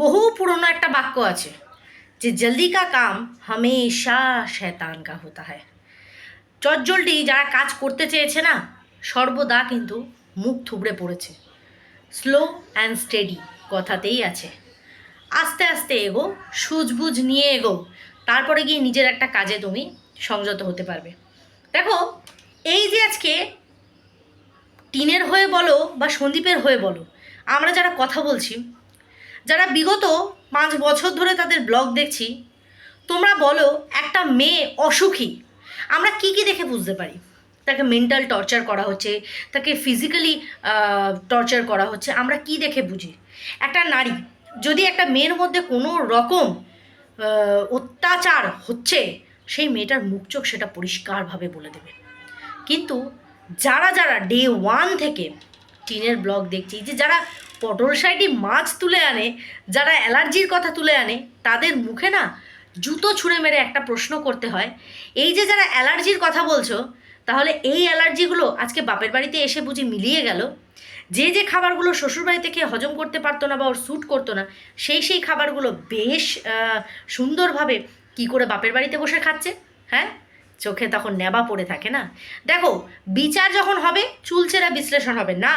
বহু পুরনো একটা বাক্য আছে যে জলদি কা কাম হামেশা শয়তান কা হতা হয় চটজলদি যারা কাজ করতে চেয়েছে না, সর্বদা কিন্তু মুখ থুবড়ে পড়েছে। স্লো অ্যান্ড স্টেডি কথাতেই আছে। আস্তে আস্তে এগো সুজবুজ নিয়ে এগো, তারপরে গিয়ে নিজের একটা কাজে তুমি সংযত হতে পারবে। দেখো, এই যে আজকে টিনের হয়ে বলো বা সন্দীপের হয়ে বলো, আমরা যারা কথা বলছি যারা বিগত পাঁচ বছর ধরে তাদের ব্লগ দেখছি, তোমরা বলো একটা মেয়ে অসুখী, আমরা কি কি দেখে বুঝতে পারি? তাকে মেন্টাল টর্চার করা হচ্ছে, তাকে ফিজিক্যালি টর্চার করা হচ্ছে, আমরা কি দেখে বুঝি? একটা নারী, যদি একটা মেয়ের মধ্যে কোনো রকম অত্যাচার হচ্ছে, সেই মেয়েটার মুখ চোখ সেটা পরিষ্কারভাবে বলে দেবে। কিন্তু যারা যারা ডে ওয়ান থেকে টিনের ব্লগ দেখছি। যে যারা পটল সাইডি মাছ তুলে আনে, যারা অ্যালার্জির কথা তুলে আনে, তাদের মুখে না জুতো ছুঁড়ে মেরে একটা প্রশ্ন করতে হয়। এই যে যারা অ্যালার্জির কথা বলছো, তাহলে এই অ্যালার্জিগুলো আজকে বাপের বাড়িতে এসে বুঝি মিলিয়ে গেল? যে যে খাবারগুলো শ্বশুরবাড়িতে খেয়ে হজম করতে পারতো না বা ওর স্যুট করতো না, সেই সেই খাবারগুলো বেশ সুন্দরভাবে কি করে বাপের বাড়িতে বসে খাচ্ছে হ্যাঁ? চোখে তখন নেবা পড়ে থাকে না। দেখো, বিচার যখন হবে চুলচেরা বিশ্লেষণ হবে। না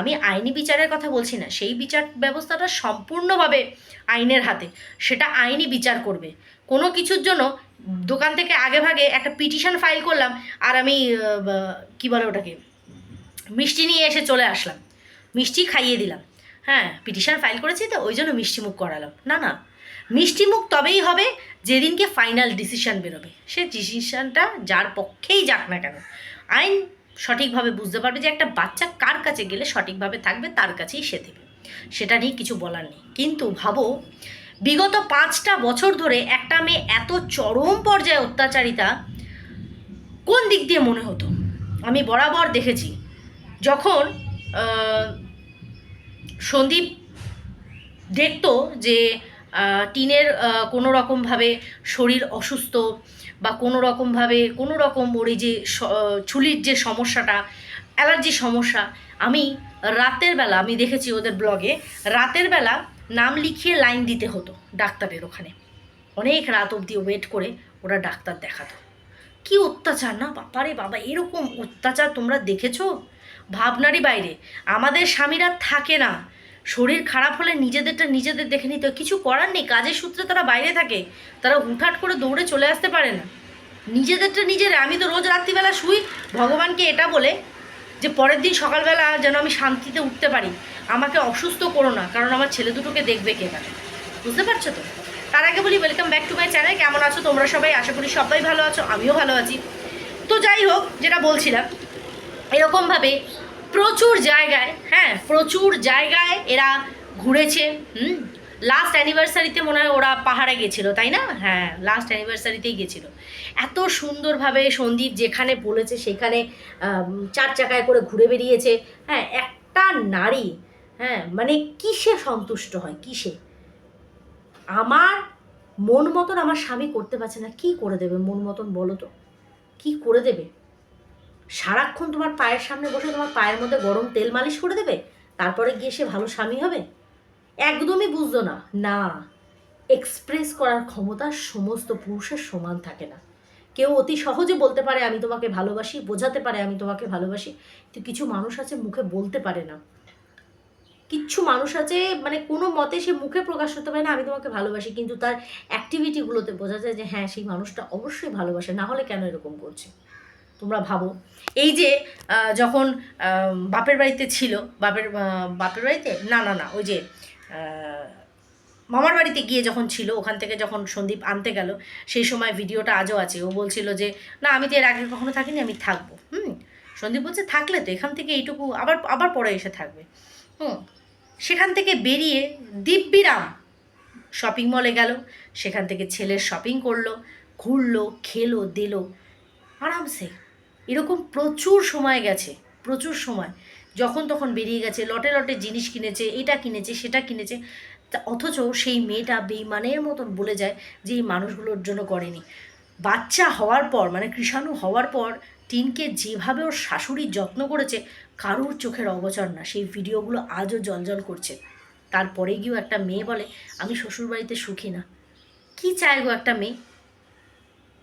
আমি আইনি বিচারের কথা বলছি না। সেই বিচার ব্যবস্থাটা সম্পূর্ণভাবে আইনের হাতে। সেটা আইনি বিচার করবে। কোনো কিছুর জন্য দোকান থেকে আগে ভাগে একটা পিটিশন ফাইল করলাম আর আমি কি বলে ওটাকে? মিষ্টি নিয়ে এসে চলে আসলাম। মিষ্টি খাইয়ে দিলাম। হ্যাঁ পিটিশন ফাইল করেছি তো, ওই জন্য মিষ্টি মুখ করালাম। না না। মিষ্টি মুখ তবেই হবে যেদিনকে ফাইনাল ডিসিশন বেরোবে। সে ডিসিশনটা যার পক্ষেই যাক না কেন। আইন সঠিকভাবে বুঝতে পারবে যে একটা বাচ্চা কার কাছে গেলে সঠিকভাবে থাকবে, তার কাছেই সে দেবে। সেটা নিয়ে কিছু বলার নেই। কিন্তু ভাবো, বিগত পাঁচটা বছর ধরে একটা মেয়ে এত চরম পর্যায়ে অত্যাচারিতা কোন দিক দিয়ে মনে হতো? আমি বরাবর দেখেছি, যখন সন্দীপ দেখতো যে টিনের কোনো রকমভাবে শরীর অসুস্থ বা কোনো রকমভাবে, কোনো রকম ওর যে চুলির যে সমস্যাটা, অ্যালার্জি সমস্যা, আমি রাতের বেলা, আমি দেখেছি ওদের ব্লগে, রাতের বেলা নাম লিখিয়ে লাইন দিতে হতো ডাক্তারের ওখানে। অনেক রাত অবধি ওয়েট করে ওরা ডাক্তার দেখাতো। কি অত্যাচার, না বাপারে বাবা, এরকম অত্যাচার তোমরা দেখেছ? ভাবনারই বাইরে। আমাদের স্বামীরা থাকে না। শরীর খারাপ হলে নিজেদেরটা নিজেদের দেখে নিতে। কিছু করার নেই, কাজের সূত্রে তারা বাইরে থাকে। তারা হুটহাট করে দৌড়ে চলে আসতে পারে না। নিজেদেরটা নিজেরা। আমি তো রোজ রাত্রিবেলা শুই। ভগবানকে এটা বলে যে, পরের দিন সকালবেলা যেন আমি শান্তিতে উঠতে পারি। আমাকে অসুস্থ করো না, কারণ আমার ছেলে দুটোকে দেখবে কে না বুঝতে পারছ তো? তার আগে বলি welcome back to my channel কেমন আছো তোমরা সবাই? আশা করি সবাই ভালো আছো। আমিও ভালো আছি। তো যাই হোক, যেটা বলছিলাম, এরকমভাবে প্রচুর জায়গায় হ্যাঁ প্রচুর জায়গায় এরা ঘুরেছে, হুম? লাস্ট অ্যানিভার্সারিতে মনে হয় ওরা পাহাড়ে গেছিল, তাই না? হ্যাঁ লাস্ট অ্যানিভার্সারিতেই গেছিল। এত সুন্দরভাবে সন্দীপ যেখানে বলেছে সেখানে চার চাকায় করে ঘুরে বেরিয়েছে হ্যাঁ একটা নারী হ্যাঁ মানে কিসে সন্তুষ্ট হয়, কিসে? আমার মন মতন আমার স্বামী করতে পারছে না, কি করে দেবে মন মতন বলো তো? কি করে দেবে? সারাক্ষণ তোমার পায়ের সামনে বসে তোমার পায়ের মধ্যে গরম তেল মালিশ করে দেবে? তারপরে গিয়ে সে ভালো স্বামী হবে? একদমই বুঝতো না। না এক্সপ্রেস করার ক্ষমতা সমস্ত পুরুষের সমান থাকে না। কেউ অতি সহজে বলতে পারে, আমি তোমাকে ভালোবাসি। বোঝাতে পারে, আমি তোমাকে ভালোবাসি। কিন্তু কিছু মানুষ আছে মুখে বলতে পারে না। কিচ্ছু মানুষ আছে মানে কোনো মতে সে মুখে প্রকাশ করতে পারে না, আমি তোমাকে ভালোবাসি। কিন্তু তার অ্যাক্টিভিটিগুলোতে বোঝা যায় যে হ্যাঁ সেই মানুষটা অবশ্যই ভালোবাসে। না হলে কেন এরকম করছে? তোমরা ভাবো। এই যে যখন বাপের বাড়িতে ছিল, বাপের বাপের বাড়িতে? না না না, ওই যে মামার বাড়িতে গিয়ে যখন ছিল, ওখান থেকে যখন সন্দীপ আনতে গেল, সেই সময় ভিডিওটা আজও আছে। ও বলছিল যে, না, আমি তো এর আগে কখনো থাকিনি, আমি থাকব। হুম? সন্দীপ বলছে, থাকলে তো, এখান থেকে এইটুকু, আবার আবার পরে এসে থাকবে। হুম? সেখান থেকে বেরিয়ে দিব্যিরাম শপিং মলে গেল। সেখান থেকে ছেলের শপিং করল, ঘুরলো, খেলো, দিলো। আরামসে এরকম প্রচুর সময় গেছে, প্রচুর সময়। যখন তখন বেরিয়ে গেছে, লটে লটে জিনিস কিনেছে, এটা কিনেছে, সেটা কিনেছে। অথচ সেই মেয়েটা বেইমানের মতন বলে যায় যে এই মানুষগুলোর জন্য করেনি। বাচ্চা হওয়ার পর মানে কৃষাণু হওয়ার পর, টিনকে যেভাবে ওর শাশুড়ি যত্ন করেছে, কারুর চোখের অগোচর না। সেই ভিডিওগুলো আজও জলজল করছে। তারপরে গিয়েও একটা মেয়ে বলে, আমি শ্বশুরবাড়িতে সুখী না। কি চায় গো একটা মেয়ে?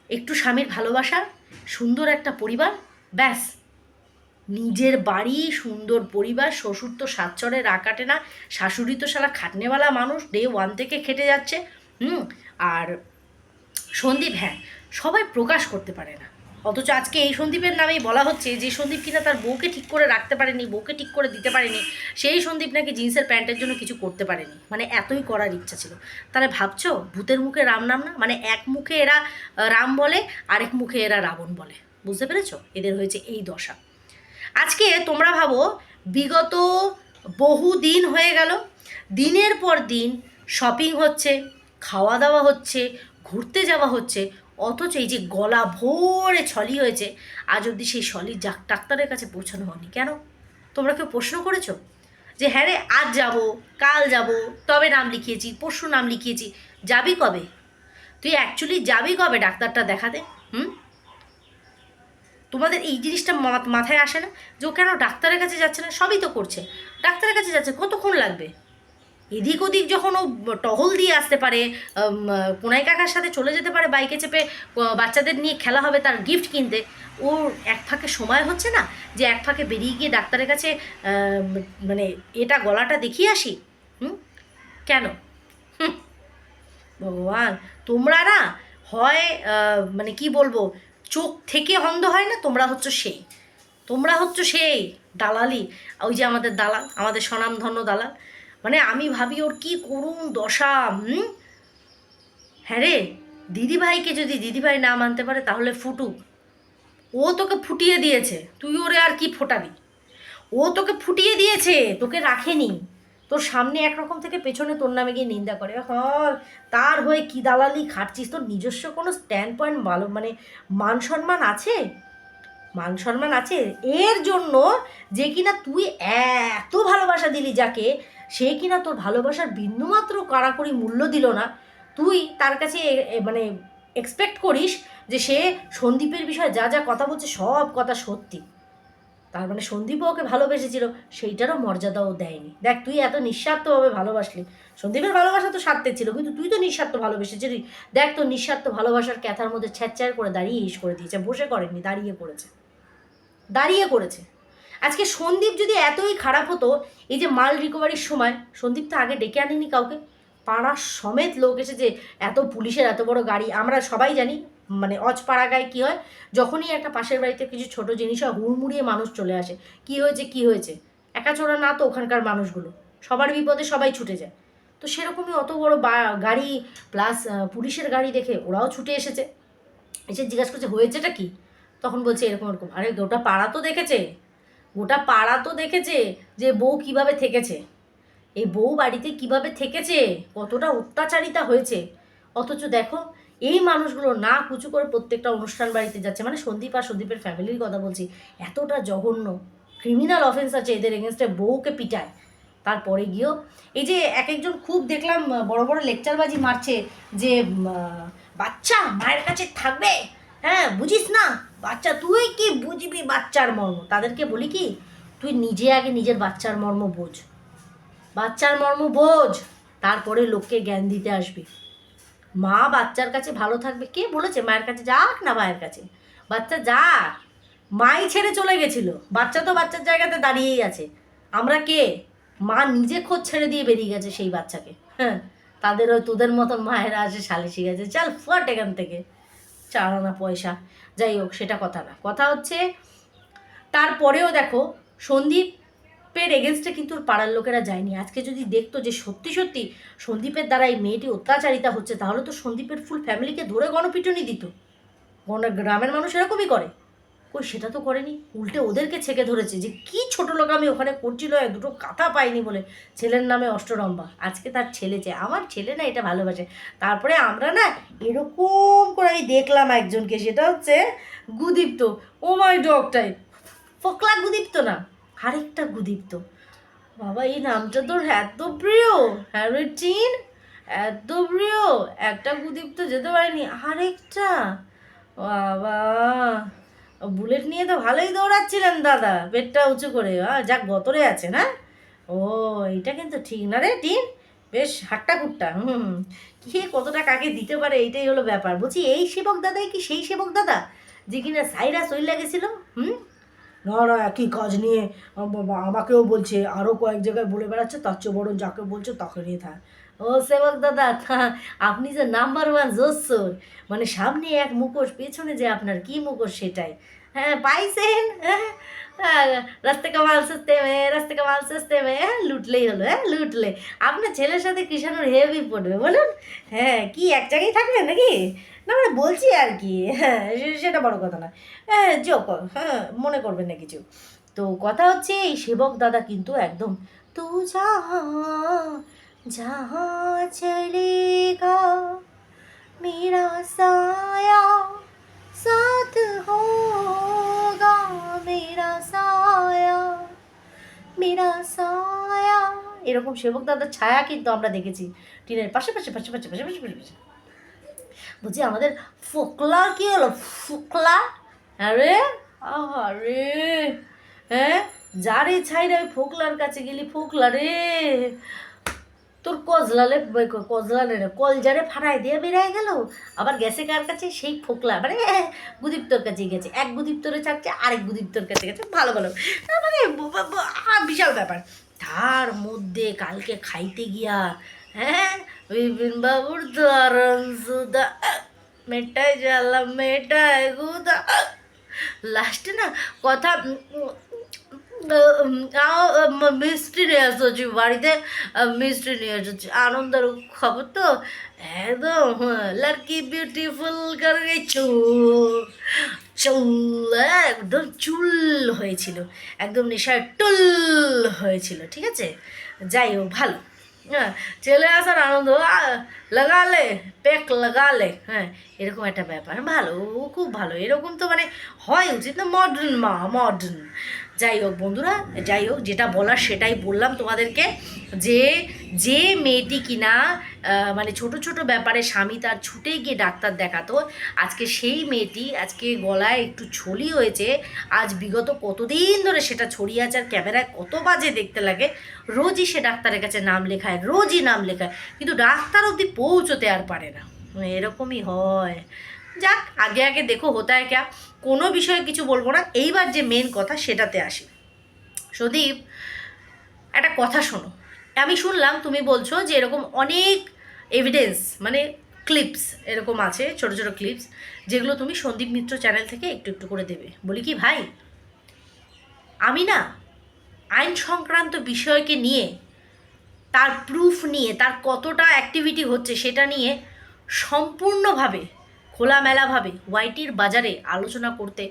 একটু স্বামীর ভালোবাসা সুন্দর একটা পরিবার, ব্যাস। নিজের বাড়ি, সুন্দর পরিবার, শ্বশুর তো সাতচরে রাকাটে না, শাশুড়ি তো সারা খাটনেওয়ালা মানুষ ডে ওয়ান থেকে খেটে যাচ্ছে, হুম? আর সন্দীপ হ্যাঁ সবাই প্রকাশ করতে পারে না। অথচ আজকে এই সন্দীপের নামেই বলা হচ্ছে যে সন্দীপ কিনা তার বউকে ঠিক করে রাখতে পারেনি, বউকে ঠিক করে দিতে পারেনি, সেই সন্দীপ নাকি জিন্সের প্যান্টের জন্য কিছু করতে পারেনি। মানে এতই করার ইচ্ছা ছিল। তাহলে ভাবছ, ভূতের মুখে রাম নাম না? মানে এক মুখে এরা রাম বলে, আরেক মুখে এরা রাবণ বলে। বুঝতে পেরেছ? এদের হয়েছে এই দশা। আজকে তোমরা ভাবো, বিগত বহু দিন হয়ে গেল, দিনের পর দিন শপিং হচ্ছে, খাওয়া দাওয়া হচ্ছে, ঘুরতে যাওয়া হচ্ছে অথচ এই যে গলা ভরে ছলি হয়েছে, আজ অবধি সেই ছলি ডাক- ডাক্তারের কাছে পৌঁছানো হয়নি। কেন? তোমরা কেউ প্রশ্ন করেছ? যে হ্যাঁ রে, আজ যাব, কাল যাব, তবে নাম লিখিয়েছি, পরশু নাম লিখিয়েছি, যাবি কবে? তুই অ্যাকচুয়ালি যাবি কবে ডাক্তারটা দেখাতে? হুম? তোমাদের এই জিনিসটা মাথায় আসে না? যে ও কেন ডাক্তারের কাছে যাচ্ছে না? সবই তো করছে। ডাক্তারের কাছে যাচ্ছে, কতক্ষণ লাগবে? এদিক ওদিক যখন ও টহল দিয়ে আসতে পারে কোনাই কাকার সাথে চলে যেতে পারে বাইকে চেপে বাচ্চাদের নিয়ে খেলা হবে তার গিফট কিনতে, ওর এক ফাঁকে সময় হচ্ছে না যে এক ফাঁকে বেরিয়ে গিয়ে ডাক্তারের কাছে মানে এটা গলাটা দেখিয়ে আসি? হুম? কেন? ভগবান, তোমরা না হয় মানে কি বলব, চোখ থেকে অন্ধ হয় না, তোমরা হচ্ছে সেই। তোমরা হচ্ছে সেই দালালি, ওই যে আমাদের দালাল, আমাদের স্বনামধন্য দালাল। মানে আমি ভাবি ওর কি করুণ দশা হ্যাঁ রে, দিদিভাইকে যদি দিদিভাই না মানতে পারে তাহলে ফুটুক। ও তোকে ফুটিয়ে দিয়েছে, তুই ওরে আর কি ফোটাবি? ও তোকে ফুটিয়ে দিয়েছে, তোকে রাখেনি। তোর সামনে একরকম থেকে পেছনে তোর নামে গিয়ে নিন্দা করে। হল, তার হয়ে কি দালালি খাটছিস? তোর নিজস্ব কোনো স্ট্যান্ড পয়েন্ট ভালো মানে মান সম্মান আছে? মান সম্মান আছে? এর জন্য যে কিনা তুই এত ভালোবাসা দিলি যাকে সে কিনা তোর ভালোবাসার বিন্দুমাত্র কারাকরি মূল্য দিল না, তুই তার কাছে মানে এক্সপেক্ট করিস যে সে সন্দীপের বিষয়ে যা যা কথা বলছে সব কথা সত্যি। তার মানে সন্দীপও ওকে ভালোবেসেছিল, সেইটারও মর্যাদাও দেয়নি। দেখ, তুই এত নিঃস্বার্থভাবে ভালোবাসলি। সন্দীপের ভালোবাসা তো স্বার্থের ছিল, কিন্তু তুই তো নিঃস্বার্থ ভালোবেসেছিলি। দেখ, তোর নিঃস্বার্থ ভালোবাসার ক্যাথার মধ্যে ছ্যাঁচ্ছার করে দাঁড়িয়ে ইস করে দিয়েছে, বসে করেনি, দাঁড়িয়ে করেছে। দাঁড়িয়ে করেছে। আজকে সন্দীপ যদি এতই খারাপ হতো, এই যে মাল রিকভারির সময়, সন্দীপ তো আগে ডেকে আনেনি কাউকে। পাড়ার সমেত লোক এসেছে, এত পুলিশের এত বড় গাড়ি, আমরা সবাই জানি মানে অজপাড়া গায়ে কী হয়, যখনই একটা পাশের বাড়িতে কিছু ছোট জিনিস হয়, হুড়মুড়িয়ে মানুষ চলে আসে। কি হয়েছে কি হয়েছে? একাচোরা না তো ওখানকার মানুষগুলো। সবার বিপদে সবাই ছুটে যায়। তো সেরকমই অত বড় গাড়ি প্লাস পুলিশের গাড়ি দেখে ওরাও ছুটে এসেছে। এসে জিজ্ঞাসা করছে, হয়েছেটা কি? তখন বলছে, এরকম এরকম আরে গোটা পাড়া তো দেখেছে। গোটা পাড়া তো দেখেছে যে বউ কীভাবে থেকেছে। এই বউ বাড়িতে কীভাবে থেকেছে, কতটা অত্যাচারিতা হয়েছে। অথচ দেখো, এই মানুষগুলো না কুচু করে প্রত্যেকটা অনুষ্ঠান বাড়িতে যাচ্ছে। মানে সন্দীপ আর সন্দীপের ফ্যামিলির কথা বলছি, এতটা জঘন্য। ক্রিমিনাল অফেন্স আছে এদের এগেনস্টে বউকে পিটায়। তারপরে গিয়েও, এই যে এক একজন খুব দেখলাম বড় বড় লেকচারবাজি মারছে যে বাচ্চা মায়ের কাছে থাকবে? হ্যাঁ বুঝিস না। বাচ্চা, তুই কি বুঝবি বাচ্চার মর্ম? তাদেরকে বলি কি, তুই নিজে আগে নিজের বাচ্চার মর্ম বোঝ। বাচ্চার মর্ম বোঝ, তারপরে লোককে জ্ঞান দিতে আসবি। মা বাচ্চার কাছে ভালো থাকবে। কে বলেছে? মায়ের কাছে যাক না মায়ের কাছে। বাচ্চা যাক মাই ছেড়ে চলে গেছিল। বাচ্চা তো বাচ্চার জায়গাতে দাঁড়িয়েই আছে। আমরা কে? মা নিজে খোঁজ ছেড়ে দিয়ে বেরিয়ে গেছে সেই বাচ্চাকে। হ্যাঁ তাদের ওই তোদের মতন মায়েরা আসে সালিশি গেছে। চল ফট এখান থেকে। চার আনা পয়সা। যাই হোক, সেটা কথা না। কথা হচ্ছে, তারপরেও দেখো, সন্দীপের এগেনস্টে কিন্তু পাড়ার লোকেরা যায়নি। আজকে যদি দেখতো যে সত্যি সত্যি সন্দীপের দ্বারা এই মেয়েটি অত্যাচারিতা হচ্ছে, তাহলে তো সন্দীপের ফুল ফ্যামিলিকে ধরে গণপিটুনি দিত। গ্রামের মানুষ এরকমই করে। কই সেটা তো করেনি। উল্টে ওদেরকে ছেকে ধরেছে যে, কি ছোট লোক আমি ওখানে করছিল দুটো কাঁথা পাইনি বলে। ছেলের নামে অষ্টরম্বা। আজকে তার ছেলে চেয়ে আমার ছেলে না এটা ভালোবাসে। তারপরে আমরা না এরকম করে আমি দেখলাম একজনকে, সেটা হচ্ছে গুদীপ্ত। ও মাই ডগ টাইপ। ফকলা গুদীপ্ত না, আরেকটা গুদীপ্ত। বাবা, এই নামটা তোর এত প্রিয়। হ্যারোটিন এত প্রিয়। একটা গুদীপ্ত যেতে পারেনি, আরেকটা। বাবা। বুলেট নিয়ে তো ভালোই দৌড়াচ্ছিলেন, দাদা। পেটটা উঁচু করে। যাক, গতরে আছে, না? ও এটা কিন্তু ঠিক না রে, টিন? বেশ, হাট্টা কুট্টা, হুম কে কতটা কাকে দিতে পারে, এইটাই হলো ব্যাপার। বলছি, এই সেবক দাদাই কি সেই সেবক দাদা, যে কিনা সাইরা সই লাগেছিল হুম? না না, একই কাজ নিয়ে আম- আমাকেও বলছে আরও কয়েক জায়গায় বলে বেড়াচ্ছে, তার চেয়ে বড় যাকে বলছে, তাকে নিয়ে থাক। ও সেবক দাদা আপনি যে নাম্বার ওয়ান জোসর মানে সামনে এক মুখোশ পেছনে যে আপনার কি মুখোশ সেটাই। হ্যাঁ পাইছেন? হ্যাঁ হ্যাঁ, রাস্তে কামাল সস্তে মে রাস্তে কামাল সস্তে মে হ্যাঁ লুটলেই হলো হ্যাঁ লুটলে। আপনার ছেলের সাথে কৃষাণুর হেভি পড়বে বলুন। হ্যাঁ কি এক জায়গায় থাকবেন নাকি? না মানে বলছি আর কি হ্যাঁ সেটা বড় কথা না। হ্যাঁ যোক হ্যাঁ মনে করবেন না কিছু। তো কথা হচ্ছে এই সেবক দাদা কিন্তু একদম তু যাহা जहाँ चलेगा मेरा साया साथ होगा मेरा साया মেরা সায়া এরকম সেবক দাদার ছায়া কিন্তু আমরা দেখেছি টিনের পাশে পাশে পাশে পাশে পাশে পাশে পাশে পাশে বলছি আমাদের ফোকলা কি হলো ফোকলা আরে আরে হ্যাঁ যারে ছাইরা ওই ফোকলার কাছে গেলি ফোকলা রে তোর কজলালে কজলালে কলজারে ফাড়াই দিয়ে বেরিয়ে গেল। আবার গেছে কার কাছে? সেই ফোকলা। মানে গুদীপ্তর কাছে গেছে। এক গুদীপ্তরে থাকছে আরেক গুদীপ্তর কাছে গেছে। ভালো ভালো। মানে বিশাল ব্যাপার। তার মধ্যে কালকে খাইতে গিয়া হ্যাঁ বিপিন বাবুর দারণ সুদা, মেটাই জ্বালা, মেটাই গুদা। লাস্টে না, কথা মিষ্টি নিয়ে এসেছি বাড়িতে মিষ্টি নিয়ে এসেছি আনন্দের খবর তো একদম লড়কি বিউটিফুল কর চুল চুল একদম চুল হয়েছিল একদম নেশায় টুল হয়েছিল ঠিক আছে? যাই হোক ভালো. হ্যাঁ চলে আসার আনন্দ লাগালে, পেক লাগালে হ্যাঁ এরকম একটা ব্যাপার। ভালো, খুব ভালো। এরকম তো মানে হয় উচিত না মডার্ন মা মডার্ন যাই হোক বন্ধুরা, যাই হোক, যেটা বলার সেটাই বললাম তোমাদেরকে যে যে মেয়েটি কিনা মানে ছোট ছোট ব্যাপারে স্বামী তার ছুটে গিয়ে ডাক্তার দেখাতো, আজকে সেই মেয়েটি আজকে গলায় একটু ছলি হয়েছে, আজ বিগত কতদিন ধরে সেটা ছড়িয়ে আছে আর ক্যামেরায় কত বাজে দেখতে লাগে, রোজই সে ডাক্তারের কাছে নাম লেখায়, রোজই নাম লেখায়, কিন্তু ডাক্তার অবধি পৌঁছতে আর পারে না। এরকমই হয়। যাক, আগে আগে দেখো হতায় ক্যা কোনো বিষয়ে কিছু বলব না। এইবার যে মেন কথা সেটাতে আসি। সদীপ, একটা কথা শোনো। আমি শুনলাম তুমি বলছো যে এরকম অনেক এভিডেন্স মানে ক্লিপস এরকম আছে, ছোট ছোট ক্লিপস যেগুলো তুমি সন্দীপ মিত্র চ্যানেল থেকে একটু একটু করে দেবে। বলি কি, ভাই, আমি না আইন সংক্রান্ত বিষয়কে নিয়ে, তার প্রুফ নিয়ে, তার কতটা অ্যাক্টিভিটি হচ্ছে সেটা নিয়ে সম্পূর্ণভাবে খোলামেলাভাবে ওয়াইটির বাজারে আলোচনা করতে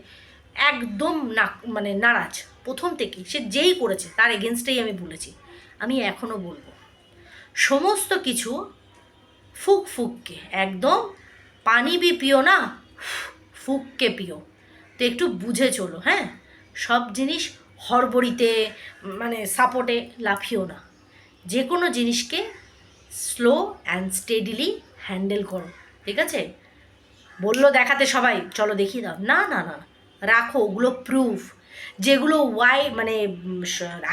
একদম না মানে নারাজ। প্রথম থেকেই সে যেই করেছে তার এগেনস্টেই আমি বলেছি, আমি এখনও বলব। সমস্ত কিছু ফুক ফুককে, একদম পানি বি পিও না, ফুককে পিও। তো একটু বুঝে চলো হ্যাঁ? সব জিনিস হড়বড়িতে মানে সাপোর্টে লাফিও না। যে কোনো জিনিসকে স্লো অ্যান্ড স্টেডিলি হ্যান্ডেল করো, ঠিক আছে? বলল দেখাতে সবাই, চলো দেখিয়ে দাও। না না না রাখো, ওগুলো প্রুফ যেগুলো ওয়াই মানে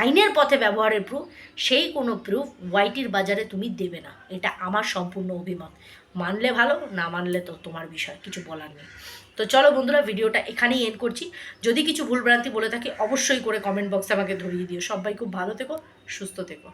আইনের পথে ব্যবহারের প্রুফ সেই কোনো প্রুফ ওয়াইটির বাজারে তুমি দেবে না। এটা আমার সম্পূর্ণ অভিমত। মানলে ভালো, না মানলে তো তোমার বিষয়, কিছু বলার নেই। তো চলো বন্ধুরা, ভিডিওটা এখানেই এন্ড করছি। যদি কিছু ভুলভ্রান্তি বলে থাকি, অবশ্যই করে কমেন্ট বক্সে আমাকে ধরিয়ে দিও। সবাই খুব ভালো থেকো, সুস্থ থেকো।